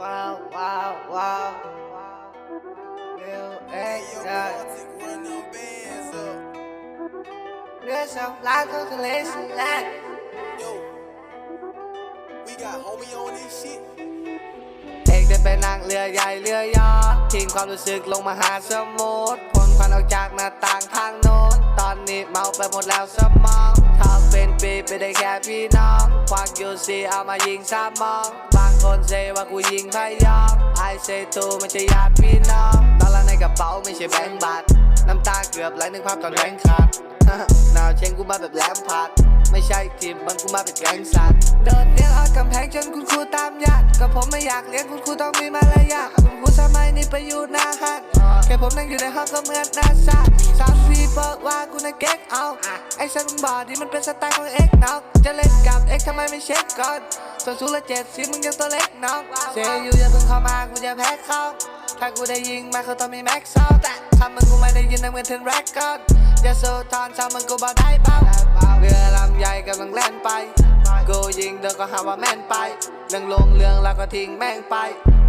ว้าวว้าวว้าวเร็วเอ็กซ์ได้เรือสำลักก็ทะเลสแลก Yo, we got homie on this shit. เอกได้เป็นนางเรือใหญ่เรือยอดทิ้งความรู้สึกลงมาหาสมุทรพ่นควันออกจากหน้าต่างทางโน้น ตอนนี้เมาไปหมดแล้วสมองทอเป็นปีไปได้แค่พี่น้องควักยูซีเอามายิงสามมองบาง คนเซว่ากูยิงพยองไอเซตูไม่ใช่ญาติพี่น้องดอลลาร์ในกระเป๋าไม่ใช่แบงก์บัตรน้ำตาเกือบไหลนึกภาพตอนแบงค์ขาดหนาวเชงกูมาแบบแหลมผัดไม่ใช่ทีมมันกูมาเป็นแก๊งสัตว์เดินเลี้ยงออดกำแพงจนคุณครูตามยัดก็ผมไม่อยากเลี้ยงคุณครูต้องมีมารยาทคุณครูสมัยนี้ไปอยู่หน้าห้าง แค่ผมนั่งอยู่ในห้องก็เหมือนนาซาสามปีบอกว่ากูน่ะเก๊กเอาไอ้ฉันมึงบอกดิมันเป็นสไตล์ของเอ็กน้องจะเล่นกับเอ็กทำไมไม่เช็คก่อนส่วนสูงละเจ็ดสิบมึงยังตัวเล็กน้องเซยูอย่าเพิ่งเข้ามากูจะแพ้เขาถ้ากูได้ยิงมาเขาต้องมีแม็กซ์ซาวแต่ถ้ามึงกูไม่ได้ยินนะมึงถึงแรกก่อนอย่าโซทอนชาวมึงกูบอกได้เปล่าเรือลำใหญ่กำลังแล่นไปกูยิงเดินก็หาว่าแม่นไป เรื่องลงเรื่องแล้วก็ทิ้งแม่งไป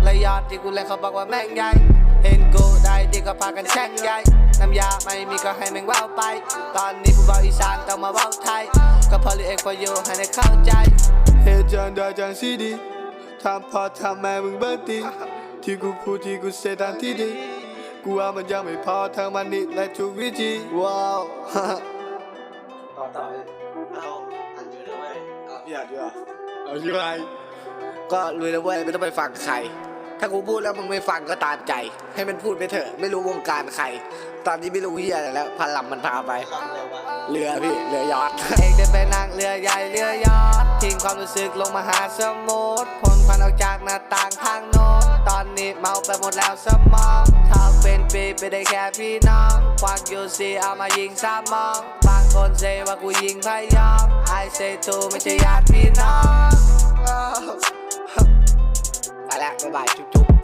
ระยอดที่กูเล่นเขาบอกว่าแม่งใหญ่ เห็นกูได้ดีก็พากันแช่งใหญ่ น้ำยาไม่มีก็ให้แม่งว่าวไป ตอนนี้กูบอกอีสานต้องมาเว้าไทย ก็พอลีเอกพออยู่ให้ได้เข้าใจเหตุจังได้จังสิดีทำพอทำแม่มึงเบิดดีที่กูพูดที่กูเสตามที่ดี กูว่ามันยังไม่พอทั้งมันนี่และทุกวิธีว้าวต่อต่อเอาอันอยู่ด้วยอยากด้วย เอาอยู่ไรก็ลุยแล้วเว้ยไม่ต้องไปฟังใคร ถ้ากูพูดแล้วมึงไม่ฟังก็ตามใจ ให้มันพูดไปเถอะ ไม่รู้วงการใคร ตอนนี้ไม่รู้เฮียอะไรแล้วพลัมมันพาไปลำเร็วมาเรือพี่เรือยอด เอกได้เป็นนางเรือใหญ่เรือยอดทิ้งความรู้สึกลงมาหาสมุทรพ่นควันออกจากหน้าต่างทางโน้นตอนนี้เมาไปหมดแล้วสมองทอเป็นปีไปได้แค่พี่น้องควักยูซีเอามายิงสามมอง บางคนเซว่ากูยิงพยองไอ เซทูไม่ใช่ญาติพี่น้องไปแล้วบ๊ายบายจุ๊บ